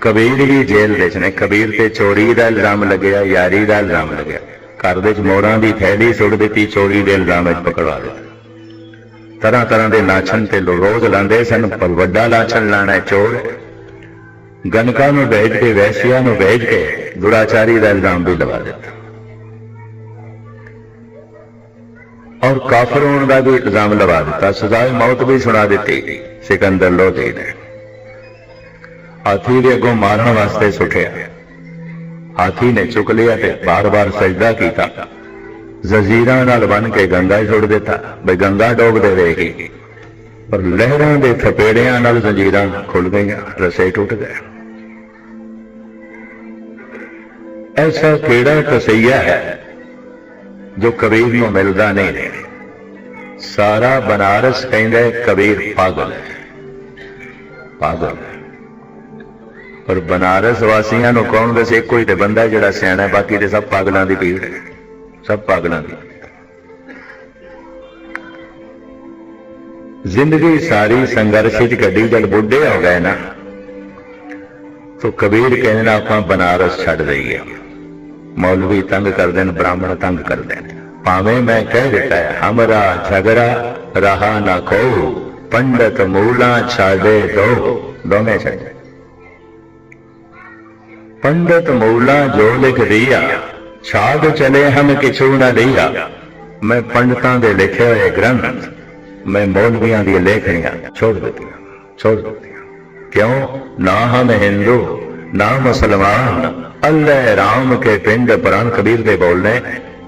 ਕਬੀਰ ਵੀ ਜੇਲ੍ਹ ਵਿੱਚ ਨੇ। ਕਬੀਰ ਤੇ ਚੋਰੀ ਦਾ ਇਲਜ਼ਾਮ ਲੱਗਿਆ, ਯਾਰੀ ਦਾ ਇਲਜ਼ਾਮ ਲੱਗਿਆ। ਘਰ ਦੇ ਵਿੱਚ ਮੋਰਾਂ ਦੀ ਥੈਲੀ ਸੁੱਟ ਦਿੱਤੀ, ਚੋਰੀ ਦੇ ਇਲਜ਼ਾਮ ਵਿੱਚ ਪਕੜਵਾ ਦਿੱਤਾ। ਤਰ੍ਹਾਂ ਤਰ੍ਹਾਂ ਦੇ ਲਾਛਣ ਤੇ ਰੋਜ਼ ਲਾਉਂਦੇ ਸਨ, ਪਰ ਵੱਡਾ ਲਾਛਣ ਲਾਣਾ ਚੋਰ ਹੈ। ਗਨਕਾਂ ਨੂੰ ਵੇਚ ਕੇ, ਵੈਸ਼ੀਆਂ ਨੂੰ ਵੇਚ ਕੇ ਦੁਰਾਚਾਰੀ ਦਾ ਇਲਜ਼ਾਮ ਵੀ ਲਵਾ ਦਿੱਤਾ। ਔਰ ਕਾਫਰ ਹੋਣ ਦਾ ਵੀ ਇਲਜ਼ਾਮ ਲਵਾ ਦਿੱਤਾ। ਸਜ਼ਾਏ ਮੌਤ ਵੀ ਸੁਣਾ ਦਿੱਤੀ। ਸਿਕੰਦਰ ਲੋਧੀ ਨੇ। ਹਾਥੀ ਦੇ ਅੱਗੋਂ ਮਾਰਨ ਵਾਸਤੇ ਸੁੱਟਿਆ। ਹਾਥੀ ਨੇ ਚੁੱਕ ਲਿਆ ਤੇ ਬਾਰ-ਬਾਰ ਸਜਦਾ ਕੀਤਾ। ਜ਼ਜ਼ੀਰਾਂ ਨਾਲ ਬਨ ਕੇ ਗੰਗਾ 'ਚ ਦਿੱਤਾ। ਬਈ ਗੰਗਾ ਡੋਬ ਦੇਵੇਗੀ ਪਰ ਲਹਿਰਾਂ ਦੇ ਥਪੇੜਿਆਂ ਨਾਲ ਜ਼ੰਜੀਰਾਂ ਖੁੱਲ ਗਈਆਂ, ਰਸੇ ਟੁੱਟ ਗਏ। ਐਸਾ ਕਿਹੜਾ ਤਸਈਆ ਹੈ ਜੋ ਕਬੀਰ ਨੂੰ ਮਿਲਦਾ ਨਹੀਂ? ਹੈ ਸਾਰਾ ਬਨਾਰਸ ਕਹਿੰਦਾ ਕਬੀਰ ਪਾਗਲ ਹੈ। ਪਾਗਲ ਪਰ ਬਨਾਰਸ ਵਾਸੀਆਂ ਨੂੰ ਕੌਣ ਦੱਸੇ? ਇੱਕੋ ਹੀ ਤੇ ਬੰਦਾ ਜਿਹੜਾ ਸਿਆਣਾ ਹੈ, ਬਾਕੀ ਤੇ ਸਭ ਪਾਗਲਾਂ ਦੀ ਭੀੜ ਸਭ ਪਾਗਲਾਂ ਦੀ। ਜ਼ਿੰਦਗੀ ਸਾਰੀ ਸੰਘਰਸ਼ ਵਿੱਚ ਕੱਢੀ ਜਦ ਬੁੱਢੇ ਹੋ ਗਏ ਨਾ, ਤੋ ਕਬੀਰ ਕਹਿੰਦੇ ਨਾ, ਆਪਾਂ ਬਨਾਰਸ ਛੱਡ ਦਈਏ। ਮੌਲਵੀ ਤੰਗ ਕਰਦੇ ਨੇ, ਬ੍ਰਾਹਮਣ ਤੰਗ ਕਰਦੇ ਨੇ। ਭਾਵੇਂ ਮੈਂ ਕਹਿ ਦਿੱਤਾ ਹੈ, ਹਮਰਾ ਝਗੜਾ ਰਹਾ ਨਾ ਕੋ ਪੰਡਤ ਮੂਲਾ ਛਾੜੇ ਦੋ, ਦੋਵੇਂ ਛੱਡੇ। ਪੰਡਤ ਮੂਲਾ ਜੋ ਲਿਖ ਦਿਆ ਛਾੜ ਚਲੇ ਹਮ ਕਿਛੂ ਨਾ ਲਿਆ ਮੈਂ ਪੰਡਤਾਂ ਦੇ ਲਿਖੇ ਹੋਏ ਗ੍ਰੰਥ ਮੈਂ ਮੌਲਵੀਆਂ ਦੀਆਂ ਲੇਖਣੀਆਂ ਛੋੜ ਦਿੱਤੀਆਂ ਛੋੜ ਦਿੱਤੀਆਂ ਕਿਉਂ ਨਾ ਹਮ ਹਿੰਦੂ ਨਾ ਮੁਸਲਮਾਨ ਅੱਲਾਹ ਰਾਮ ਕੇ ਪਿੰਡ ਪ੍ਰਾਨ ਕਬੀਰ ਦੇ ਬੋਲਨੇ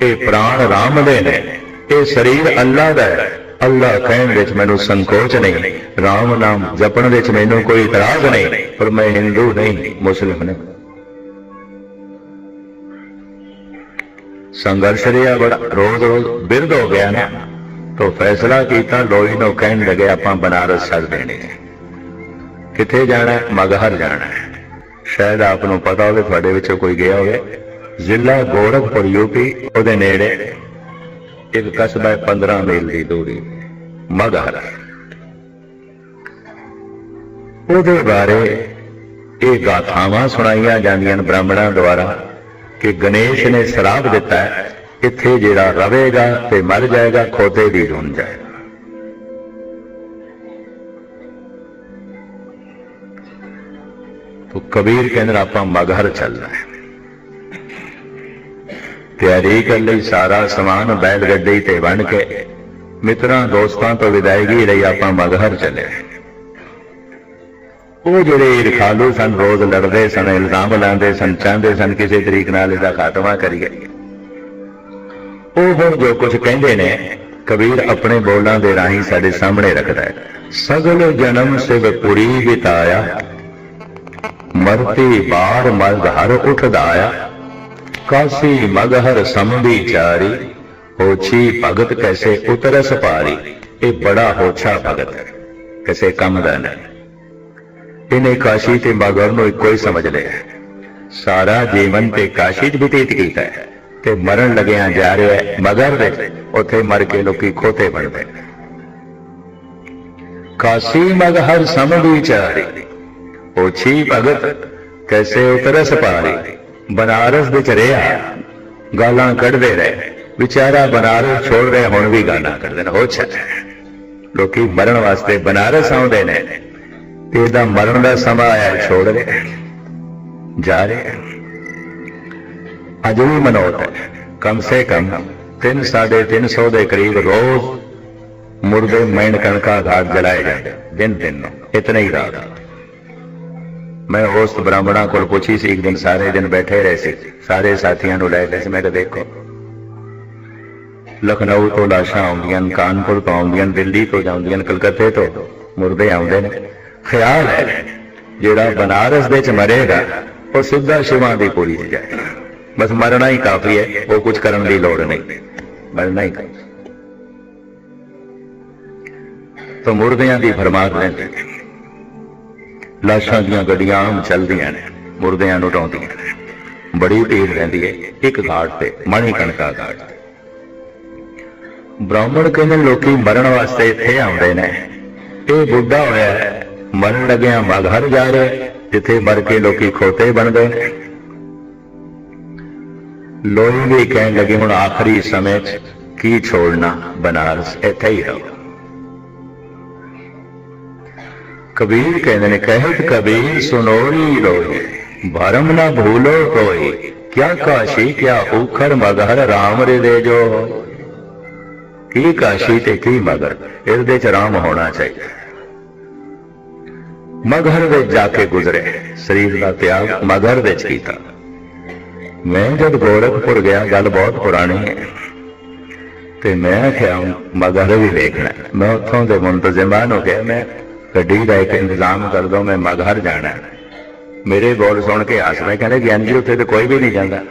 ਇਹ ਪ੍ਰਾਣ ਰਾਮ ਦੇ ਨੇ ਇਹ ਸਰੀਰ ਅੱਲਾ ਦਾ ਹੈ ਅੱਲਾ ਕਹਿਣ ਵਿੱਚ ਮੈਨੂੰ ਸੰਕੋਚ ਨਹੀਂ ਰਾਮ ਨਾਮ ਜਪਣ ਵਿੱਚ ਮੈਨੂੰ ਕੋਈ ਇਤਰਾਜ਼ ਨਹੀਂ ਪਰ ਮੈਂ ਹਿੰਦੂ ਨਹੀਂ ਮੁਸਲਿਮ ਨਹੀਂ ਸੰਘਰਸ਼ ਰਿਹਾ ਬੜਾ ਰੋਜ਼ ਰੋਜ਼ ਬਿਰਦ ਹੋ ਗਿਆ ਨਾ। ਤੋ ਫੈਸਲਾ ਕੀਤਾ ਲੋਈ ਨੂੰ ਕਹਿਣ ਲੱਗੇ, ਆਪਾਂ ਬਨਾਰਸ ਛੱਡ ਦੇਣੀ ਹੈ ਕਿੱਥੇ ਜਾਣਾ ਮਗਹਰ ਜਾਣਾ ਹੈ। ਸ਼ਾਇਦ ਆਪ ਨੂੰ ਪਤਾ ਹੋਵੇ, ਤੁਹਾਡੇ ਵਿੱਚੋਂ ਕੋਈ ਗਿਆ ਹੋਵੇ। ਜ਼ਿਲ੍ਹਾ ਗੋਰਖਪੁਰ ਯੂਪੀ ਉਹਦੇ ਨੇੜੇ। ਇੱਕ ਕਸਬਾ ਹੈ 15 ਮੀਲ ਦੀ ਦੂਰੀ। ਮਗਹਰ। ਉਹਦੇ ਬਾਰੇ ਇਹ ਗਾਥਾਵਾਂ ਸੁਣਾਈਆਂ ਜਾਂਦੀਆਂ ਨੇ ਬ੍ਰਾਹਮਣਾਂ ਦੁਆਰਾ। ਕਿ ਗਣੇਸ਼ ਨੇ ਸ਼ਰਾਪ ਦਿੱਤਾ ਹੈ, ਇੱਥੇ ਜਿਹੜਾ ਰਵੇਗਾ ਤੇ ਮਰ ਜਾਏਗਾ, ਖੋਤੇ ਦੀ ਰੁੰਨ ਜਾਏਗਾ ਤੋ ਕਬੀਰ ਕਹਿੰਦਾ, ਆਪਾਂ ਮਗਹਰ ਚੱਲਣਾ ਹੈ। ਤਿਆਰੀ ਕਰ ਲਈ ਸਾਰਾ ਸਮਾਨ ਬੈਲ ਗੱਡੀ ਤੇ ਬਣ ਕੇ ਮਿੱਤਰਾਂ, ਦੋਸਤਾਂ ਤੋਂ ਵਿਦਾਇਗੀ ਲਈ ਆਪਾਂ ਮਗਹਰ ਚੱਲੇ ਉਹ ਜਿਹੜੇ ਇਰਖਾਲੂ ਸਨ, ਰੋਜ਼ ਲੜਦੇ ਸਨ, ਇਲਜ਼ਾਮ ਲਾਉਂਦੇ ਸਨ, ਚਾਹੁੰਦੇ ਸਨ ਕਿਸੇ ਤਰੀਕ ਨਾਲ ਇਹਦਾ ਖਾਤਮਾ ਕਰੀਏ। ਉਹ ਹੁਣ ਜੋ ਕੁਝ ਕਹਿੰਦੇ ਨੇ, ਕਬੀਰ ਆਪਣੇ ਬੋਲਾਂ ਦੇ ਰਾਹੀਂ ਸਾਡੇ ਸਾਹਮਣੇ ਰੱਖਦਾ ਹੈ। ਸਗਲ ਜਨਮ ਸਿਵ ਪੁਰੀ ਬਿਤਾਇਆ, ਮਰਤੀ ਬਾਰ ਮਰਦ ਹਰ ਉਠਦਾ ਆਇਆ ਕਾਸੀ ਮਗਹਰ ਸਮਭੀ ਚਾਰੀ, ਹੋਛੀ ਭਗਤ ਕੈਸੇ ਉਤਰਸ ਪਾਰੀ। ਇਹ ਬੜਾ ਹੋਛਾ ਭਗਤ ਹੈ, ਕਿਸੇ ਕੰਮ ਦਾ ਨਹੀਂ। ਇਹਨੇ ਕਾਸ਼ੀ ਤੇ ਮਗਰ ਨੂੰ ਇੱਕੋ ਹੀ ਸਮਝ ਲਿਆ ਸਾਰਾ ਜੀਵਨ ਤੇ ਕਾਸ਼ੀ 'ਚ ਬਤੀਤ ਕੀਤਾ ਹੈ ਤੇ ਮਰਨ ਲੱਗਿਆਂ ਜਾ ਰਿਹਾ ਹੈ ਮਗਰ ਦੇ ਉੱਥੇ ਮਰ ਕੇ ਲੋਕੀ ਖੋਤੇ ਬਣਦੇ ਨੇ ਕਾਸ਼ੀ ਮਗਹਰ ਸਮਭੀ ਚਾਰੀ ਹੋਛੀ ਭਗਤ ਕੈਸੇ ਉਤਰਸ ਪਾਰੀ ਬਨਾਰਸ ਵਿੱਚ ਰਿਹਾ ਗਾਲਾਂ ਕੱਢਦੇ ਰਹੇ ਵਿਚਾਰਾ ਬਨਾਰਸ ਛੋੜ ਰਹੇ ਹੁਣ ਵੀ ਗਾਲਾਂ ਕੱਢਦੇ ਨੇ ਹੋ ਛੱਡ ਲੋਕੀ ਮਰਨ ਵਾਸਤੇ ਬਨਾਰਸ ਆਉਂਦੇ ਨੇ ਤੇ ਇਹਦਾ ਮਰਨ ਦਾ ਸਮਾਂ ਆਇਆ ਛੋੜ ਰਿਹਾ ਜਾ ਰਿਹਾ ਅਜੇ ਵੀ ਮਨੋਤ ਹੈ, ਕਮ ਸੇ ਕਮ 3 350 ਦੇ ਕਰੀਬ ਰੋਜ਼ ਮੁਰਦੇ ਮੈਣ ਕਣਕਾ ਘਾਟ ਜਲਾਏ ਜਾਂਦੇ ਦਿਨ ਦਿਨ ਨੂੰ, ਇਤਨਾ ਹੀ ਰਾਤ ਮੈਂ ਉਸ ਬ੍ਰਾਹਮਣਾ ਕੋਲ ਪੁੱਛੀ ਸੀ, ਇੱਕ ਦਿਨ ਸਾਰੇ ਦਿਨ ਬੈਠੇ ਰਹੇ ਸੀ, ਸਾਰੇ ਸਾਥੀਆਂ ਨੂੰ ਲੈ ਕੇ ਸੀ, ਮੈਂ ਕਿਹਾ ਦੇਖੋ, ਲਖਨਊ ਤੋਂ ਲਾਸ਼ਾਂ ਆਉਂਦੀਆਂ ਨੇ, ਕਾਨਪੁਰ ਤੋਂ ਆਉਂਦੀਆਂ ਨੇ, ਦਿੱਲੀ ਤੋਂ ਜਾਂਦੀਆਂ ਨੇ, ਕਲਕੱਤੇ ਤੋਂ ਮੁਰਦੇ ਆਉਂਦੇ ਨੇ। ਖਿਆਲ ਹੈ ਜਿਹੜਾ ਬਨਾਰਸ ਦੇ ਚ ਮਰੇਗਾ ਉਹ ਸਿੱਧਾ ਸ਼ਿਵਾਂ ਦੀ ਪੂਰੀ ਚ ਜਾਏ ਬਸ ਮਰਨਾ ਹੀ ਕਾਫੀ ਹੈ ਉਹ ਕੁਝ ਕਰਨ ਦੀ ਲੋੜ ਨਹੀਂ। ਮਰਨਾ ਹੀ ਕਾਫੀ। ਤਾਂ ਮੁਰਦਿਆਂ ਦੀ ਫਰਮਾਨ ਲੈਂਦੇ ਲਾਸ਼ਾਂ ਦੀਆਂ ਗੱਡੀਆਂ ਆਮ ਚੱਲਦੀਆਂ ਨੇ ਮੁਰਦਿਆਂ ਨੂੰ ਟਾਉਂਦੀਆਂ ਨੇ। ਬੜੀ ਭੀੜ ਰਹਿੰਦੀ ਹੈ ਇੱਕ ਘਾਟ ਤੇ ਮਣੀ ਕਣਕਾ ਘਾਟ ਬ੍ਰਾਹਮਣ ਕਹਿੰਦੇ ਲੋਕੀ ਮਰਨ ਵਾਸਤੇ ਇੱਥੇ ਆਉਂਦੇ ਨੇ। ਇਹ ਬੁੱਢਾ ਹੋਇਆ ਹੈ, ਮਰਨ ਲੱਗਿਆ ਮਗਹਰ ਜਾ ਰਿਹਾ, ਜਿੱਥੇ ਮਰ ਕੇ ਲੋਕੀ ਖੋਤੇ ਬਣਦੇ ਨੇ। ਲੋਈ ਵੀ ਕਹਿਣ ਲੱਗੇ, ਹੁਣ ਆਖਰੀ ਸਮੇਂ 'ਚ ਕੀ ਛੋੜਨਾ ਬਨਾਰਸ, ਇੱਥੇ ਹੀ ਰਹੋ। ਕਬੀਰ ਕਹਿੰਦੇ ਨੇ, ਕਹਿਤ ਕਬੀਰ ਸੁਨੋਰੀ ਰੋਈ ਭਰਮ ਨਾ ਭੂਲੋ ਕੋਈ, ਕਿਆ ਕਾਸ਼ੀ ਕਿਆ ਉਖਰ ਮਗਰ ਰਾਮ ਰੇ ਦੇ ਜੋ ਕੀ ਕਾਸ਼ੀ ਤੇ ਕੀ ਮਗਰ? ਇਹਦੇ ਚ ਰਾਮ ਹੋਣਾ ਚਾਹੀਦਾ। ਮਗਹਰ ਵਿੱਚ ਜਾ ਕੇ ਗੁਜ਼ਰੇ। ਸਰੀਰ ਦਾ ਤਿਆਗ ਮਗਹਰ ਵਿੱਚ ਕੀਤਾ। ਮੈਂ ਜਦ ਗੋਰਖਪੁਰ ਗਿਆ, ਗੱਲ ਬਹੁਤ ਪੁਰਾਣੀ ਹੈ। ਤੇ ਮੈਂ ਕਿਹਾ ਮਗਹਰ ਵੀ ਵੇਖਣਾ ਮੈਂ ਉੱਥੋਂ ਦੇ ਮੁੰਤਜ਼ਮਾਨ ਹੋ ਗਿਆ। ਮੈਂ ਗੱਡੀ ਦਾ ਇੱਕ ਇੰਤਜ਼ਾਮ ਕਰ ਦੋ ਮੈਂ ਮਗਹਰ ਜਾਣਾ ਮੇਰੇ ਬੋਲ ਸੁਣ ਕੇ ਹੱਸਦੇ ਕਹਿੰਦੇ, ਗਿਆਨ ਜੀ, ਉੱਥੇ ਤੇ ਕੋਈ ਵੀ ਨਹੀਂ ਜਾਂਦਾ।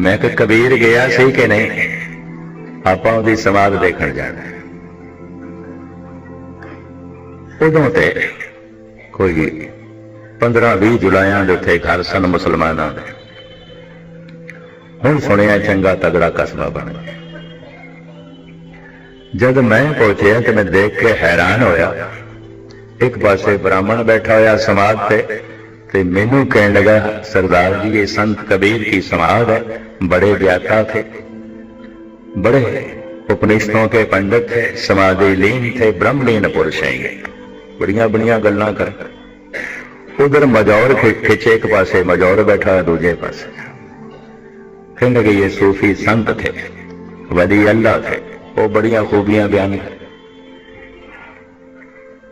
ਮੈਂ ਕਿ ਕਬੀਰ ਗਿਆ ਸੀ ਕਿ ਨਹੀਂ? ਆਪਾਂ ਉਹਦੀ ਸਮਾਧ ਦੇਖਣ ਜਾਣਾ ਉਦੋਂ ਤੇ ਕੋਈ 15 20 ਜੁਲਾਈਆਂ ਦੇ ਉੱਥੇ ਘਰ ਸਨ ਮੁਸਲਮਾਨਾਂ ਦੇ ਹੁਣ ਸੁਣਿਆ ਚੰਗਾ ਤਗੜਾ ਕਸਬਾ ਬਣ ਗਿਆ ਜਦ ਮੈਂ ਪਹੁੰਚਿਆ ਤੇ ਮੈਂ ਦੇਖ ਕੇ ਹੈਰਾਨ ਹੋਇਆ ਇੱਕ ਪਾਸੇ ਬ੍ਰਾਹਮਣ ਬੈਠਾ ਹੋਇਆ ਸਮਾਧ ਤੇ ਤੇ ਮੈਨੂੰ ਕਹਿਣ ਲੱਗਾ ਸਰਦਾਰ ਜੀ ਇਹ ਸੰਤ ਕਬੀਰ की समाध है बड़े व्याख्या थे बड़े उपनिषदों के पंडित थे समाधि लीन थे ब्रह्मलीन पुरुष हैं बड़िया बड़िया गल्ला कर उधर मजौर खि- खिंचे एक पासे मजौर बैठा है दूजे पासे कहने लगे ये सूफी संत थे वली अल्लाह थे वो बड़िया खूबियां बयान कर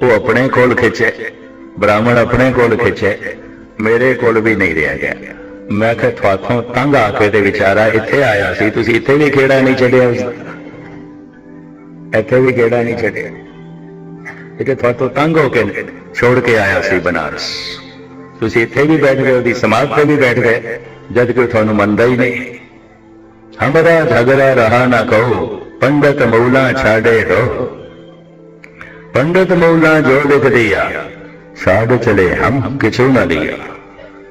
ਉਹ ਆਪਣੇ ਕੋਲ ਖਿੱਚੇ ਬ੍ਰਾਹਮਣ ਆਪਣੇ ਕੋਲ ਖਿੱਚੇ ਮੇਰੇ ਕੋਲ ਵੀ ਨਹੀਂ ਰਿਹਾ ਗਿਆ ਮੈਂ ਕਿਹਾ ਤੁਹਾਥੋਂ ਤੰਗ ਆ ਕੇ ਤੇ ਵਿਚਾਰਾ ਇੱਥੇ ਆਇਆ ਸੀ ਤੁਸੀਂ ਇੱਥੇ ਵੀ ਕਿਹੜਾ ਨਹੀਂ ਛੱਡਿਆ ਉਸਦਾ ਇੱਥੇ ਵੀ ਕਿਤੇ ਤੋਂ ਤੰਗ ਹੋ ਕੇ ਛੋੜ ਕੇ ਆਇਆ ਸੀ ਬਨਾਰਸ। ਤੁਸੀਂ ਇੱਥੇ ਵੀ ਬੈਠ ਗਏ, ਉਹਦੀ ਸਮਾਜ ਤੇ ਵੀ ਬੈਠ ਗਏ, ਜਦ ਕਿ ਤੁਹਾਨੂੰ ਮੰਨਦਾ ਹੀ ਨਹੀਂ। ਹਮਰਾ ਝਗੜਾ ਰਹਾ ਨਾ ਕਹੋ, ਪੰਡਤ ਮੌਲਾ ਛਾੜੇ ਰੋ। ਪੰਡਤ ਮੌਲਾ ਜੋ ਲਿਖ ਦਿਆ ਸਾਡ ਚਲੇ ਹਮ ਕਿਛੂ ਨਾ ਲਿਆ।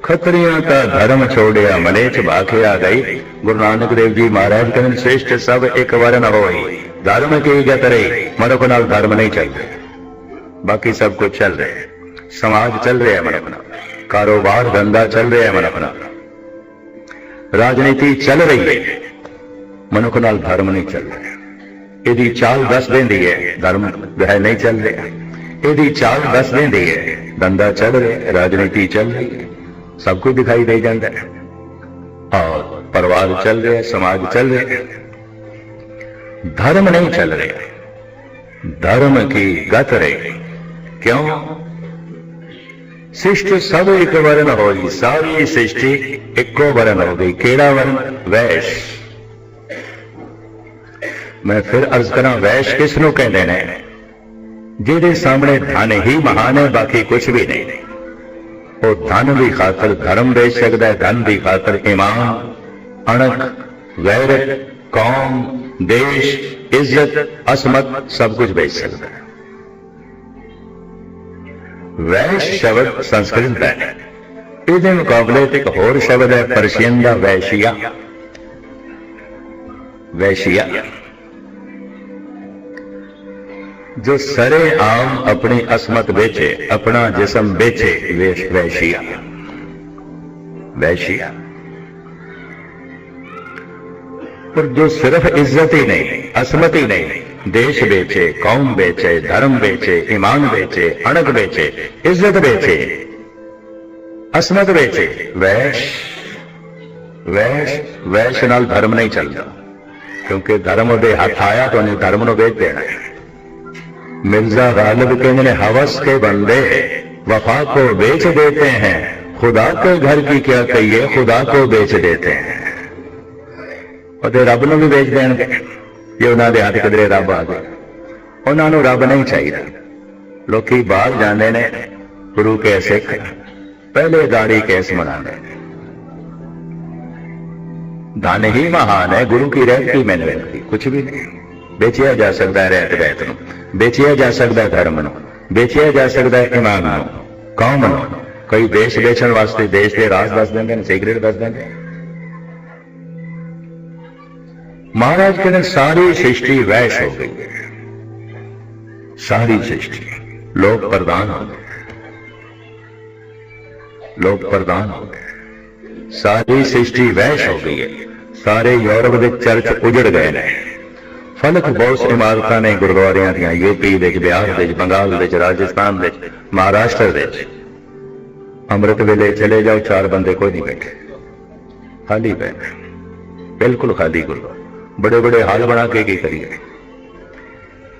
ਖਤਰੀਆਂ ਦਾ ਧਰਮ ਛੋੜਿਆ, ਮਨੇ ਚ ਆ ਗਈ। ਗੁਰੂ ਨਾਨਕ ਦੇਵ ਜੀ ਮਹਾਰਾਜ ਕਹਿੰਦੇ ਸ੍ਰੇਸ਼ਟ ਸਭ ਇੱਕ ਵਾਰ ਨਾ ਹੋਈ, ਧਰਮ ਕੀ ਗਤ ਰੇ ਮਨੁੱਖ ਨਾਲ ਧਰਮ ਨਹੀਂ ਚਾਹੀਦਾ बाकी सब कुछ चल रहे हैं। समाज चल रहा है मनुख नाल कारोबार धंधा चल रहा है मनुख नाल राजनीति चल रही है ਮਨੁੱਖ ਨਾਲ ਧਰਮ ਨਹੀਂ ਚੱਲ ਰਿਹਾ ਇਹਦੀ ਚਾਲ ਦੱਸ ਦਿੰਦੀ ਹੈ ਧਰਮ ਵਹਿ ਨਹੀਂ ਚੱਲ ਰਿਹਾ ਇਹਦੀ ਚਾਲ ਦੱਸ ਦਿੰਦੀ ਹੈ ਧੰਦਾ ਚੱਲ ਰਿਹਾ ਰਾਜਨੀਤੀ ਚੱਲ ਰਹੀ ਹੈ ਸਭ ਕੁਝ ਦਿਖਾਈ ਦੇ ਜਾਂਦਾ ਹੈ ਔਰ ਪਰਿਵਾਰ ਚੱਲ ਰਿਹਾ ਸਮਾਜ ਚੱਲ ਰਿਹਾ ਧਰਮ ਨਹੀਂ ਚੱਲ ਰਿਹਾ ਧਰਮ ਕੀ ਗਤ ਰਹੀ ਕਿਉਂ? ਸ੍ਰਿਸ਼ਟ ਸਭ ਇੱਕ ਵਰਨ ਹੋਈ, ਸਾਰੀ ਸ੍ਰਿਸ਼ਟੀ ਇੱਕੋ ਵਰਨ ਹੋ ਗਈ ਕਿਹੜਾ ਵਰਨ? ਵੈਸ਼। ਮੈਂ ਫਿਰ ਅਰਜ਼ ਕਰਾਂ, ਵੈਸ਼ ਕਿਸ ਨੂੰ ਕਹਿੰਦੇ ਨੇ? ਜਿਹਦੇ ਸਾਹਮਣੇ ਧਨ ਹੀ ਮਹਾਨ ਹੈ, ਬਾਕੀ ਕੁਝ ਵੀ ਨਹੀਂ। ਉਹ ਧਨ ਦੀ ਖਾਤਰ ਧਰਮ ਵੇਚ ਸਕਦਾ ਹੈ, ਧਨ ਦੀ ਖਾਤਰ ਇਮਾਨ, ਅਣਖ ਵੈਰ ਕੌਮ, ਦੇਸ਼, ਇੱਜ਼ਤ, ਅਸਮਤ ਸਭ ਕੁਝ ਵੇਚ ਸਕਦਾ ਹੈ। ਵੈਸ਼ ਸ਼ਬਦ ਸੰਸਕ੍ਰਿਤ ਦਾ ਹੈ। ਇਹਦੇ ਮੁਕਾਬਲੇ ਤੇ ਇੱਕ ਹੋਰ ਸ਼ਬਦ ਹੈ ਪਰਸ਼ੀਅਨ ਦਾ ਵੈਸ਼ੀਆ। ਵੈਸ਼ੀਆ। ਜੋ ਸਰੇ ਆਮ ਆਪਣੀ ਅਸਮਤ ਵੇਚੇ, ਆਪਣਾ ਜਿਸਮ ਵੇਚੇ ਵੇਸ਼ ਵੈਸ਼ੀਆ। ਵੈਸ਼ੀਆ। ਪਰ ਜੋ ਸਿਰਫ ਇੱਜ਼ਤ ਹੀ ਨਹੀਂ, ਅਸਮਤ ਹੀ ਨਹੀਂ देश बेचे कौम बेचे धर्म बेचे ईमान बेचे अणक बेचे इज्जत बेचे असमत बेचे वैश वैश वैश नाल धर्म नहीं चलता क्योंकि धर्म ਉਹਦੇ ਹੱਥ ਆਇਆ ਤਾਂ ਉਹਨੇ ਧਰਮ ਨੂੰ ਵੇਚ ਦੇਣਾ ਹੈ मिर्जा गालिब कहने ने हवस के बंदे वफा को बेच देते हैं खुदा के घर की क्या कहिए खुदा को बेच देते हैं ਉਹਦੇ ਰੱਬ ਨੂੰ ਵੀ ਵੇਚ ਦੇਣਗੇ ਜੇ ਉਹਨਾਂ ਦੇ ਹੱਥ ਕਿਧਰੇ ਰੱਬ ਆ ਗਏ ਉਹਨਾਂ ਨੂੰ ਰੱਬ ਨਹੀਂ ਚਾਹੀਦਾ। ਲੋਕੀ ਬਾਹਰ ਜਾਂਦੇ ਨੇ, ਗੁਰੂ ਕੇ ਸਿੱਖ, ਪਹਿਲੇ ਦਾੜੀ ਕੇਸ ਮਨਾਉਂਦੇ ਧਨ ਹੀ ਮਹਾਨ ਹੈ, ਗੁਰੂ ਕੀ ਰਹਿਤ ਕੀ ਮੈਨੂੰ ਵੇਖਦੀ ਕੁਝ ਵੀ ਨਹੀਂ। ਵੇਚਿਆ ਜਾ ਸਕਦਾ ਹੈ ਰਹਿਤ ਵੈਤ ਨੂੰ, ਵੇਚਿਆ ਜਾ ਸਕਦਾ ਹੈ ਧਰਮ ਨੂੰ, ਵੇਚਿਆ ਜਾ ਸਕਦਾ ਹੈ ਇਮਾਨ ਨੂੰ, ਕੌਮ ਨੂੰ। ਕਈ ਦੇਸ਼ ਵੇਚਣ ਵਾਸਤੇ ਦੇਸ਼ ਦੇ ਰਾਜ ਦੱਸ ਦਿੰਦੇ ਨੇ ਸਿਗਰਟ ਦੱਸ ਦਿੰਦੇ ਨੇ। ਮਹਾਰਾਜ ਕਹਿੰਦੇ, ਸਾਰੀ ਸ੍ਰਿਸ਼ਟੀ ਵੈਸ਼ ਹੋ ਗਈ। ਹੈ ਸਾਰੀ ਸ੍ਰਿਸ਼ਟੀ ਲੋਕ ਪ੍ਰਦਾਨ ਹੋ ਗਏ। ਲੋਕ ਪ੍ਰਦਾਨ ਹੋ ਗਏ। ਸਾਰੀ ਸ੍ਰਿਸ਼ਟੀ ਵੈਸ਼ ਹੋ ਗਈ ਹੈ। ਸਾਰੇ ਯੂਰਪ ਦੇ ਚਰਚ ਉਜੜ ਗਏ ਨੇ। ਫਲਕ ਬਹੁਤ ਇਮਾਰਤਾਂ ਨੇ ਗੁਰਦੁਆਰਿਆਂ ਦੀਆਂ ਯੂਪੀ ਵਿੱਚ, ਬਿਹਾਰ ਵਿੱਚ, ਬੰਗਾਲ ਵਿੱਚ, ਰਾਜਸਥਾਨ ਦੇ ਮਹਾਰਾਸ਼ਟਰ ਵਿੱਚ। ਅੰਮ੍ਰਿਤ ਵੇਲੇ ਚਲੇ ਜਾਓ, ਚਾਰ ਬੰਦੇ ਕੋਈ ਨਹੀਂ ਬੈਠੇ। ਖਾਲੀ ਪਏ ਬਿਲਕੁਲ ਖਾਲੀ ਗੁਰਦੁਆਰਾ। ਬੜੇ ਬੜੇ ਹੱਲ ਬਣਾ ਕੇ ਕੀ ਕਰੀਏ।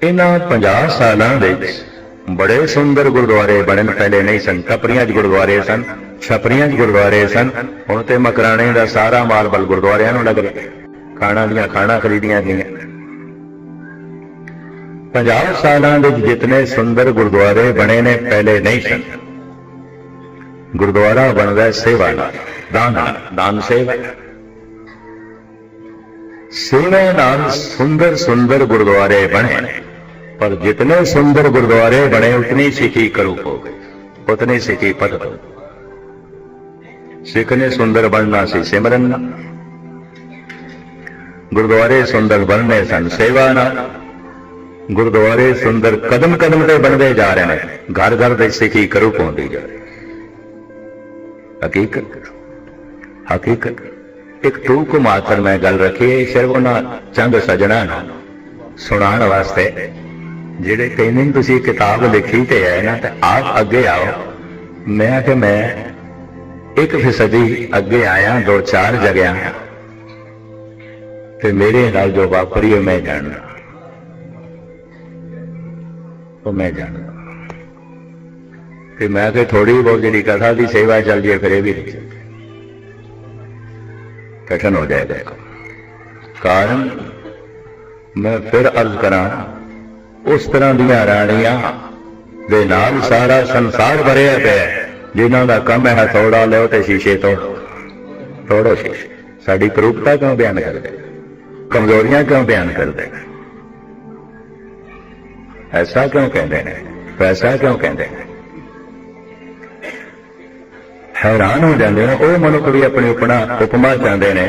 ਇਹਨਾਂ 50 ਸਾਲਾਂ ਵਿੱਚ ਬੜੇ ਸੁੰਦਰ ਗੁਰਦੁਆਰੇ ਬਣੇ ਪਹਿਲੇ ਨਹੀਂ ਸਨ। ਛਪਰੀਆਂ 'ਚ ਗੁਰਦੁਆਰੇ ਸਨ, ਛਪਰੀਆਂ 'ਚ ਗੁਰਦੁਆਰੇ ਸਨ। ਹੁਣ ਤੇ ਮਕਰਾਣੇ ਦਾ ਸਾਰਾ ਮਾਲ ਬਲ ਗੁਰਦੁਆਰਿਆਂ ਨੂੰ ਲੱਗ ਰਿਹਾ ਖਾਣਾ ਦੀਆਂ ਖਾਣਾ ਖਰੀਦੀਆਂ ਗਈਆਂ। 50 ਸਾਲਾਂ ਵਿੱਚ ਜਿਤਨੇ ਸੁੰਦਰ ਗੁਰਦੁਆਰੇ ਬਣੇ ਨੇ ਪਹਿਲੇ ਨਹੀਂ ਸਨ। ਗੁਰਦੁਆਰਾ ਬਣਦਾ ਸੇਵਾ ਨਾਲ, ਦਾਨ ਨਾਲ, ਦਾਨ ਸੇਵਾ ਸੇਵਾ ਨਾਲ ਸੁੰਦਰ ਸੁੰਦਰ ਗੁਰਦੁਆਰੇ ਬਣੇ। ਪਰ ਜਿਤਨੇ ਸੁੰਦਰ ਗੁਰਦੁਆਰੇ ਬਣੇ ਉਤਨੀ ਸਿੱਖੀ ਹੋ ਗਈ ਉਤਨੀ ਸਿੱਖੀ ਪਦ ਹੋ ਸਿੱਖ ਨੇ ਸੁੰਦਰ ਬਣਨਾ ਸੀ ਸਿਮਰਨ। ਨਾਲ ਗੁਰਦੁਆਰੇ ਸੁੰਦਰ ਬਣਨੇ ਸਨ ਸੇਵਾ ਨਾਲ। ਗੁਰਦੁਆਰੇ ਸੁੰਦਰ ਕਦਮ ਕਦਮ ਤੇ ਬਣਦੇ ਜਾ ਰਹੇ ਨੇ। ਘਰ ਘਰ ਦੇ ਸਿੱਖੀ ਕਰੂਪ ਹੁੰਦੀ ਜਾ। ਰਹੀ ਹਕੀਕਤ। ਹਕੀਕਤ। ਇੱਕ ਟੂਕ ਮਾਤਰ ਮੈਂ ਗੱਲ ਰੱਖੀ ਹੈ ਸਿਰਫ ਉਹਨਾਂ ਚੰਦ ਸਜਣਾ ਨੂੰ ਸੁਣਾਉਣ ਵਾਸਤੇ। ਜਿਹੜੇ ਕਹਿੰਦੇ ਨੇ, ਤੁਸੀਂ ਕਿਤਾਬ ਲਿਖੀ ਤੇ ਹੈ ਨਾ, ਤੇ ਆਪ ਅੱਗੇ ਆਓ। ਮੈਂ ਕਿ ਮੈਂ ਇੱਕ ਫਿਸਦੀ ਅੱਗੇ ਆਇਆ, ਦੋ ਚਾਰ ਜਗਿਆ। ਤੇ ਮੇਰੇ ਨਾਲ ਜੋ ਵਾਪਰੀ, ਉਹ ਮੈਂ ਜਾਣਦਾ। ਉਹ ਮੈਂ ਜਾਣਦਾ। ਤੇ ਮੈਂ ਕਿ ਥੋੜੀ ਬਹੁਤ ਜਿਹੜੀ ਕਥਾ ਦੀ ਸੇਵਾ ਚੱਲ ਜੇ ਫਿਰ ਇਹ ਵੀ ਨਹੀਂ ਚੱਲਦੀ ਕਠਨ ਹੋ ਜਾਏਗਾ। ਕਾਰਨ ਮੈਂ ਫਿਰ ਅਰਜ਼ ਕਰਾਂ ਉਸ ਤਰ੍ਹਾਂ ਦੀਆਂ ਰਾਣੀਆਂ ਦੇ ਨਾਲ ਸਾਰਾ ਸੰਸਾਰ ਭਰਿਆ ਪਿਆ ਹੈ। ਜਿਨ੍ਹਾਂ ਦਾ ਕੰਮ ਹੈ ਹਥੌੜਾ ਲਿਓ ਤੇ ਸ਼ੀਸ਼ੇ ਤੋੜੋ ਤੋੜੋ ਸ਼ੀਸ਼ੇ। ਸਾਡੀ ਕਰੂਪਤਾ ਕਿਉਂ ਬਿਆਨ ਕਰਦੇ? ਕਮਜ਼ੋਰੀਆਂ ਕਿਉਂ ਬਿਆਨ ਕਰਦੇ? ਐਸਾ ਕਿਉਂ ਕਹਿੰਦੇ ਨੇ? ਪੈਸਾ ਕਿਉਂ ਕਹਿੰਦੇ ਨੇ? ਹੈਰਾਨ ਹੋ ਜਾਂਦੇ ਨੇ ਉਹ ਮਨੁੱਖ ਵੀ ਆਪਣੀ ਉਪਨਾ ਉਪਮਾ ਚਾਹੁੰਦੇ ਨੇ।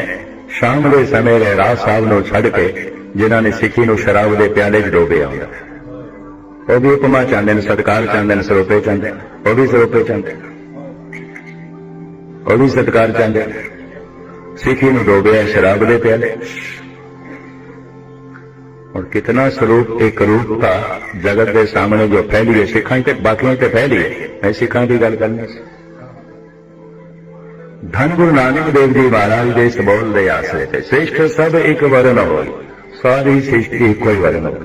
ਸ਼ਾਮ ਦੇ ਸਮੇਂ ਰਹਿਰਾਜ ਸਾਹਿਬ ਨੂੰ ਛੱਡ ਕੇ ਜਿਨ੍ਹਾਂ ਨੇ ਸਿੱਖੀ ਨੂੰ ਸ਼ਰਾਬ ਦੇ ਪਿਆਲੇ 'ਚ ਡੋਬਿਆ ਹੁੰਦਾ। ਉਹ ਵੀ ਉਪਮਾ ਚਾਹੁੰਦੇ ਨੇ ਸਤਕਾਰ ਚਾਹੁੰਦੇ ਨੇ ਸਰੋਪੇ ਚਾਹੁੰਦੇ ਉਹ ਵੀ ਸਰੋਪੇ ਚਾਹੁੰਦੇ ਉਹ ਵੀ ਸਤਕਾਰ ਚਾਹੁੰਦੇ ਸਿੱਖੀ ਨੂੰ ਡੋਬਿਆ ਸ਼ਰਾਬ ਦੇ ਪਿਆਲੇ। ਔਰ ਕਿਤਨਾ ਸਰੂਪ ਇੱਕ ਰੂਪ ਦਾ ਜਗਤ ਦੇ ਸਾਹਮਣੇ ਜੋ ਫੈਲੀ ਹੈ ਸਿੱਖਾਂ ਤੇ ਬਾਕੀਆਂ ਤੇ ਫੈਲੀ ਹੈ। ਮੈਂ ਸਿੱਖਾਂ ਦੀ ਗੱਲ ਕਰਨੀ ਸੀ। ਧੰਨ ਗੁਰੂ ਨਾਨਕ ਦੇਵ ਜੀ ਮਹਾਰਾਜ ਦੇ ਸਬੋਲ ਦੇ ਆਸਰੇ ਤੇ ਸ੍ਰੇਸ਼ਟ ਸਭ ਇੱਕ ਵਰਨ ਹੋਈ। ਸਾਰੀ ਸ੍ਰਿਸ਼ਟੀ ਇੱਕੋ ਹੀ ਵਰਨ ਹੋ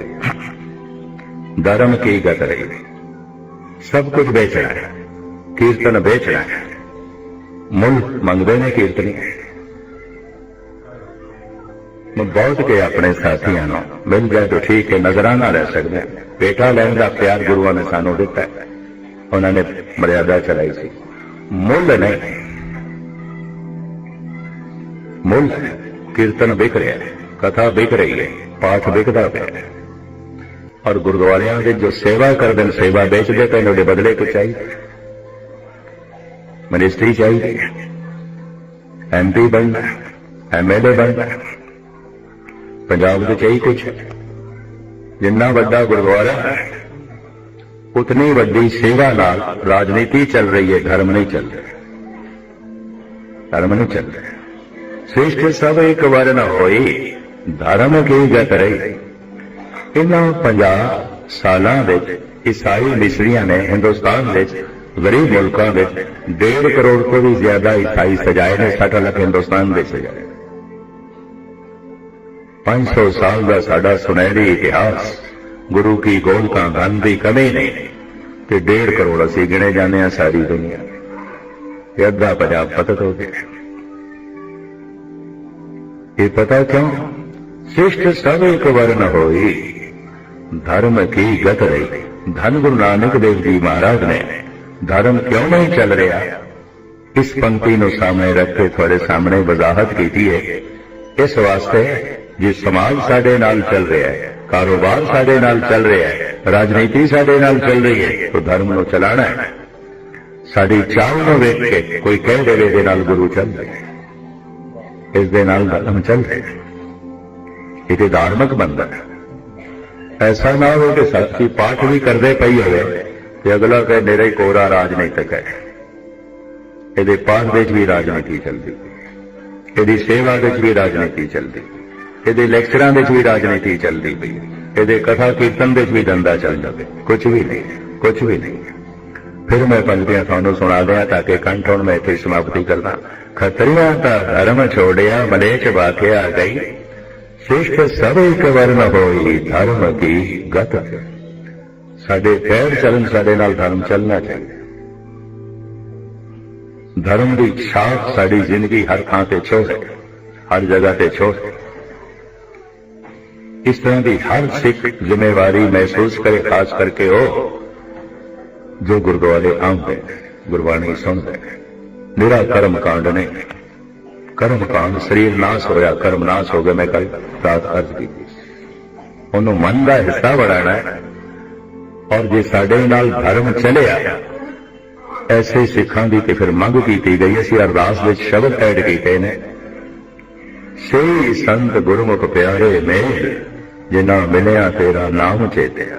ਧਰਮ ਕੀ ਗਤ ਰਹੀ? ਸਭ ਕੁਝ ਵੇਚਣਾ ਹੈ। ਕੀਰਤਨ ਵੇਚਣਾ ਹੈ। ਮੁੱਲ ਮੰਗਦੇ ਨੇ ਕੀਰਤਨੀ। ਮੈਂ ਬਹੁਤ ਕੇ ਆਪਣੇ ਸਾਥੀਆਂ ਨੂੰ ਮਿਲ ਜਾਏ ਤਾਂ ਠੀਕ ਹੈ ਨਜ਼ਰਾਨਾ ਰਹਿ ਸਕਦੇ ਬੇਟਾ ਲੈਣ ਦਾ ਪਿਆਰ ਗੁਰੂਆਂ ਨੇ ਸਾਨੂੰ ਦਿੱਤਾ ਉਹਨਾਂ ਨੇ ਮਰਿਆਦਾ ਚਲਾਈ ਸੀ। ਮੁੱਲ ਨਹੀਂ। ਮੁੱਲ ਕੀਰਤਨ ਵਿਕ ਰਿਹਾ ਹੈ, ਕਥਾ ਵਿਕ ਰਹੀ ਹੈ, ਪਾਠ ਵਿਕਦਾ ਪਿਆ ਹੈ। ਔਰ ਗੁਰਦੁਆਰਿਆਂ ਦੇ ਜੋ ਸੇਵਾ ਕਰਦੇ ਨੇ, ਸੇਵਾ ਵੇਚਦੇ ਪਏ ਨੇ ਉਹਦੇ ਬਦਲੇ ਕੁਝ ਚਾਹੀਦਾ ਮਿਨਿਸਟਰੀ ਚਾਹੀਦੀ ਹੈ। ਐਮਪੀ ਬਣਨਾ ਐਮਐਲਏ ਬਣਨਾ ਪੰਜਾਬ ਦੇ ਚਾਹੀ ਕੁਝ ਜਿੰਨਾ ਵੱਡਾ ਗੁਰਦੁਆਰਾ ਹੈ, ਉਤਨੀ ਵੱਡੀ ਸੇਵਾ ਨਾਲ ਰਾਜਨੀਤੀ ਚੱਲ ਰਹੀ ਹੈ, ਧਰਮ ਨਹੀਂ ਚੱਲ ਰਿਹਾ। ਧਰਮ ਨਹੀਂ ਚੱਲ ਰਿਹਾ। ਸ੍ਰੇਸ਼ਟ ਸਭ ਇੱਕ ਵਾਰ ਨਾ ਹੋਈ ਧਰਮ ਕੀ ਗਤ ਰਹੀ ਇਹਨਾਂ 50 ਸਾਲਾਂ ਵਿੱਚ ਈਸਾਈ ਮਿਸਰੀਆਂ ਨੇ ਹਿੰਦੁਸਤਾਨ ਵਿੱਚ ਗਰੀਬ ਮੁਲਕਾਂ ਵਿੱਚ 1.5 ਕਰੋੜ ਤੋਂ ਵੀ ਜ਼ਿਆਦਾ ਈਸਾਈ ਸਜਾਏ ਨੇ 60 ਲੱਖ ਹਿੰਦੁਸਤਾਨ ਦੇ ਸਜਾਏ 500 ਸਾਲ ਦਾ ਸਾਡਾ ਸੁਨਹਿਰੀ ਇਤਿਹਾਸ ਗੁਰੂ ਕੀ ਗੋਲਕਾਂ ਕਾ ਦੀ ਕਮੀ ਨਹੀਂ ਤੇ 1.5 ਕਰੋੜ ਅਸੀਂ ਗਿਣੇ ਜਾਂਦੇ ਆ ਸਾਰੀ ਦੁਨੀਆ ਇਹ ਅੱਧਾ ਪੰਜਾਬ ਪਤਤ ਹੋ ਗਿਆ ਇਹ ਪਤਾ ਕਿਉਂ? ਸ਼ਿਸ਼ਟ ਸਭ ਇੱਕ ਵਰਨ ਹੋਈ। ਧਰਮ ਕੀ ਗਤ ਰਹੀ? ਧੰਨ ਗੁਰੂ ਨਾਨਕ ਦੇਵ ਜੀ ਮਹਾਰਾਜ ਨੇ ਧਰਮ ਕਿਉਂ ਨਹੀਂ ਚੱਲ ਰਿਹਾ? ਇਸ ਪੰਕਤੀ ਨੂੰ ਸਾਹਮਣੇ ਰੱਖ ਕੇ ਤੁਹਾਡੇ ਸਾਹਮਣੇ ਵਜ਼ਾਹਤ ਕੀਤੀ ਹੈ। ਇਸ ਵਾਸਤੇ ਜੇ ਸਮਾਜ ਸਾਡੇ ਨਾਲ ਚੱਲ ਰਿਹਾ ਹੈ, ਕਾਰੋਬਾਰ ਸਾਡੇ ਨਾਲ ਚੱਲ ਰਿਹਾ ਹੈ, ਰਾਜਨੀਤੀ ਸਾਡੇ ਨਾਲ ਚੱਲ ਰਹੀ ਹੈ, ਤਾਂ ਧਰਮ ਨੂੰ ਚਲਾਣਾ ਹੈ। ਸਾਡੀ ਚਾਲ ਨੂੰ ਵੇਖ ਕੇ ਕੋਈ ਕਹਿ ਦੇਵੇ ਦੇ ਨਾਲ ਗੁਰੂ ਚੱਲ ਰਿਹਾ। ਹੈ ਇਸ ਦੇ ਨਾਲ ਧਰਮ ਚੱਲ ਰਿਹਾ ਹੈ। ਇਹ ਤੇ ਧਾਰਮਿਕ ਬੰਦਾ ਹੈ। ਐਸਾ ਨਾ ਹੋਵੇ ਕਿ ਸੱਚੀ ਪਾਠ ਵੀ ਕਰਦੇ ਪਈ ਹੋਵੇ ਤੇ ਅਗਲਾ ਕਹੇ, ਮੇਰੇ ਕੋਰਾ ਰਾਜਨੀਤਿਕ ਹੈ। ਇਹਦੇ ਪਾਠ ਵਿੱਚ ਵੀ ਰਾਜਨੀਤੀ ਚੱਲਦੀ। ਇਹਦੀ ਸੇਵਾ ਵਿੱਚ ਵੀ ਰਾਜਨੀਤੀ ਚੱਲਦੀ। ਇਹਦੇ ਲੈਕਚਰਾਂ ਵਿੱਚ ਵੀ ਰਾਜਨੀਤੀ ਚੱਲਦੀ ਪਈ। ਇਹਦੇ ਕਥਾ ਕੀਰਤਨ ਵਿੱਚ ਵੀ ਦੰਦਾ ਚੱਲਦਾ ਪਿਆ ਕੁਝ ਵੀ ਨਹੀਂ, ਕੁਝ ਵੀ ਨਹੀਂ। ਫਿਰ ਮੈਂ ਪੰਕਤੀਆਂ ਤੁਹਾਨੂੰ ਸੁਣਾ ਦਿਆਂ ਤਾਂ ਕਿ ਕੰਠ ਹੁਣ ਮੈਂ ਇੱਥੇ ਸਮਾਪਤੀ ਕਰਦਾ। ਖਤਰੀਆਂ ਦਾ ਧਰਮ ਛੋੜਿਆ ਮਲੇਚ ਆ ਗਈ ਸ਼ਿਸ਼ਟ ਸਭ ਇੱਕ ਵਰਨ ਹੋਈ ਧਰਮ ਕੀ ਗਤ ਸਾਡੇ ਪੈਰ ਚੱਲਣ ਸਾਡੇ ਨਾਲ ਧਰਮ ਚੱਲਣਾ ਚਾਹੀਦਾ ਧਰਮ ਦੀ ਛਾਪ ਸਾਡੀ ਜ਼ਿੰਦਗੀ ਹਰ ਥਾਂ ਤੇ ਛੋਹ ਹੈ ਹਰ ਜਗ੍ਹਾ ਤੇ ਛੋਹ ਹੈ ਇਸ ਤਰ੍ਹਾਂ ਦੀ ਹਰ ਸਿੱਖ ਜ਼ਿੰਮੇਵਾਰੀ ਮਹਿਸੂਸ ਕਰੇ ਖਾਸ ਕਰਕੇ ਉਹ ਜੋ ਗੁਰਦੁਆਰੇ ਆਉਂਦੇ ਨੇ, ਗੁਰਬਾਣੀ ਸੁਣਦੇ ਨੇ। ਮੇਰਾ ਕਰਮ ਕਾਂਡ ਨੇ। ਕਰਮ ਕਾਂਡ ਸਰੀਰ ਨਾਸ ਹੋਇਆ, ਕਰਮ ਨਾਸ ਹੋ ਗਿਆ। ਮੈਂ ਕੱਲ ਰਾਤ ਅਰਜ਼ ਕੀਤੀ। ਉਹਨੂੰ ਮਨ ਦਾ ਹਿੱਸਾ ਬਣਾਉਣਾ ਹੈ। ਔਰ ਜੇ ਸਾਡੇ ਨਾਲ ਧਰਮ ਚੱਲਿਆ, ਐਸੇ ਸਿੱਖਾਂ ਦੀ ਤੇ ਫਿਰ ਮੰਗ ਕੀਤੀ ਗਈ। ਅਸੀਂ ਅਰਦਾਸ ਵਿੱਚ ਸ਼ਬਦ ਐਡ ਕੀਤੇ ਨੇ। ਸੇ ਸੰਤ ਗੁਰਮੁਖ ਪਿਆਰੇ ਮੇਲ, ਜਿਨ੍ਹਾਂ ਮਿਲਿਆ ਤੇਰਾ ਨਾਮ ਚੇਤਿਆ।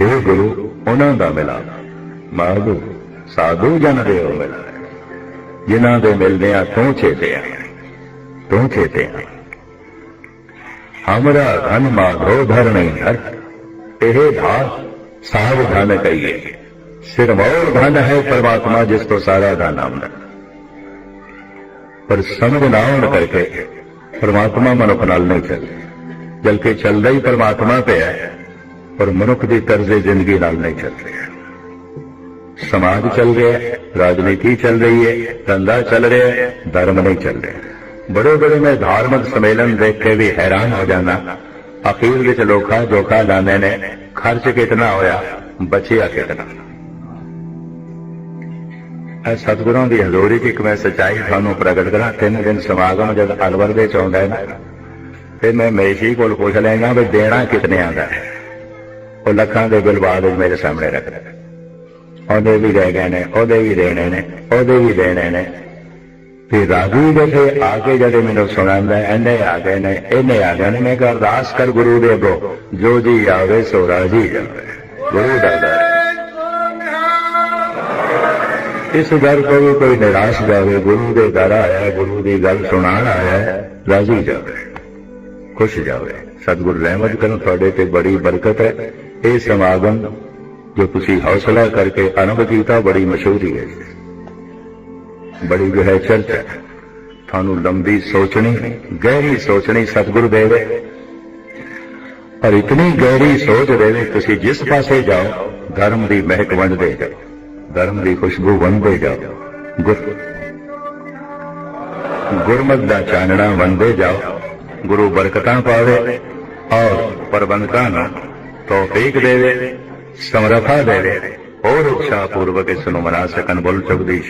ਇਹ ਗੁਰੂ, ਉਹਨਾਂ ਦਾ ਮਿਲਾ ਮਾਧੂ ਸਾਧੂ ਜਨ ਦੇ ਉਹ ਮਿਲਾ ਜਿਨ੍ਹਾਂ ਦੇ ਮਿਲਦੇ ਆ ਤੂੰ ਚੇਤਿਆ ਤੂੰ ਚੇਤਿਆ ਹਮਰਾ ਧਨ ਮਾਧੋ ਧਰਣੀ ਹਰ ਇਹ ਧਾਰ ਸਾਧ ਧਨ ਕਹੀਏ ਸਿਰਮੌਰ ਧਨ ਹੈ ਪਰਮਾਤਮਾ ਜਿਸ ਤੋਂ ਸਾਰਾ ਧਨ ਆਉਂਦਾ ਪਰ ਸਮਝ ਨਾ ਹੋਣ ਕਰਕੇ ਪਰਮਾਤਮਾ ਮਨੁੱਖ ਨਾਲ ਨਹੀਂ ਚੱਲਦਾ ਬਲਕਿ ਚੱਲਦਾ ਹੀ ਪਰਮਾਤਮਾ ਪਿਆ ਹੈ ਪਰ ਮਨੁੱਖ ਦੀ ਤਰਜ਼ੇ ਜ਼ਿੰਦਗੀ ਨਾਲ ਨਹੀਂ ਚੱਲ ਰਿਹਾ ਸਮਾਜ ਚੱਲ ਰਿਹਾ ਹੈ ਰਾਜਨੀਤੀ ਚੱਲ ਰਹੀ ਹੈ ਧੰਦਾ ਚੱਲ ਰਿਹਾ ਹੈ ਧਰਮ ਨਹੀਂ ਚੱਲ ਰਿਹਾ ਬੜੇ ਬੜੇ ਮੈਂ ਧਾਰਮਿਕ ਸੰਮੇਲਨ ਦੇਖ ਕੇ ਵੀ ਹੈਰਾਨ ਹੋ ਜਾਣਾ ਅਖੀਰ ਵਿੱਚ ਲੋਕਾਂ ਜੋਖਾ ਲਾਉਂਦੇ ਨੇ ਖਰਚ ਕਿਤਨਾ ਹੋਇਆ ਬਚਿਆ ਕਿਤਨਾ ਇਹ ਸਤਿਗੁਰਾਂ ਦੀ ਹਜ਼ੂਰੀ 'ਚ ਇੱਕ ਮੈਂ ਸੱਚਾਈ ਤੁਹਾਨੂੰ ਪ੍ਰਗਟ ਕਰਾਂ ਤਿੰਨ ਦਿਨ ਸਮਾਗਮ ਜਦ ਅਲਵਰ ਦੇ ਚ ਆਉਂਦਾ ਹੈ ਨਾ ਤੇ ਮੈਂ ਮੇਸ਼ੀ ਕੋਲ ਪੁੱਛ ਲੈਣਾ ਵੀ ਦੇਣਾ ਕਿਤਨੇ ਆਂਦਾ ਹੈ ਉਹ ਲੱਖਾਂ ਦੇ ਬਿਲਵਾਦ ਮੇਰੇ ਸਾਹਮਣੇ ਰੱਖਦਾ ਉਹਦੇ ਵੀ ਰਹਿ ਗਏ ਨੇ, ਉਹਦੇ ਵੀ ਦੇਣੇ ਨੇ, ਉਹਦੇ ਵੀ ਦੇਣੇ ਨੇ। ਫਿਰ ਰਾਜੂ ਦੇ ਤੇ ਆ ਕੇ ਜਦ ਮੈਨੂੰ ਸੁਣਾਉਂਦਾ, ਇਹਨੇ ਆ ਗਏ ਨੇ, ਇਹਨੇ ਆ ਗਏ ਨੇ। ਮੈਂ ਕਿਹਾ, ਅਰਦਾਸ ਕਰ ਗੁਰੂ ਦੇ ਅੱਗੋਂ, ਜੋ ਜੀ ਆਵੇ, ਸੋ ਰਾਜੀ ਜਾਵੇ। ਗੁਰੂ ਦਾ ਦਰ। ਇਸ ਦਰ ਤੋਂ ਕੋਈ ਨਿਰਾਸ਼ ਜਾਵੇ, ਗੁਰੂ ਦੇ ਦਰ ਆਇਆ, ਗੁਰੂ ਦੀ ਗੱਲ ਸੁਣਾਉਣ ਆਇਆ, ਰਾਜੀ ਜਾਵੇ, ਖੁਸ਼ ਜਾਵੇ। ਸਤਿਗੁਰ ਰਹਿਮਤ ਕਰਨ, ਤੁਹਾਡੇ ਤੇ ਬੜੀ ਬਰਕਤ ਹੈ। ਇਹ ਸਮਾਗਮ ਜੋ ਤੁਸੀਂ ਹੌਸਲਾ ਕਰਕੇ ਆਰੰਭ ਬੜੀ ਮਸ਼ਹੂਰੀ ਹੈ ਬੜੀ ਜੋ ਹੈ ਚਰਚਾ ਤੁਹਾਨੂੰ ਲੰਬੀ ਸੋਚਣੀ, ਗਹਿਰੀ ਸੋਚਣੀ ਸਤਿਗੁਰ ਦੇਵੇ। ਪਰ ਇਤਨੀ ਗਹਿਰੀ ਸੋਚ ਦੇਵੇ, ਤੁਸੀਂ ਜਿਸ ਪਾਸੇ ਜਾਓ, ਧਰਮ ਦੀ ਮਹਿਕ ਵੰਡਦੇ ਜਾਓ, ਧਰਮ ਦੀ ਖੁਸ਼ਬੂ ਵੰਡਦੇ ਜਾਓ। ਗੁਰ ਗੁਰਮਤ ਦਾ ਚਾਨਣਾ ਵੰਡਦੇ ਜਾਓ, ਗੁਰੂ ਬਰਕਤਾਂ ਪਾਵੇ ਔਰ ਪ੍ਰਬੰਧਕਾਂ ਨੂੰ ਤੌਫੀਕ ਦੇਵੇ। ਸਮਰੱਥਾ ਦੇਵੇ ਹੋਰ ਉਤਸ਼ਾਹ ਪੂਰਵਕ ਇਸ ਨੂੰ ਮਨਾ ਸਕਣ ਬੁੱਲ ਚੁੱਕ ਦੀ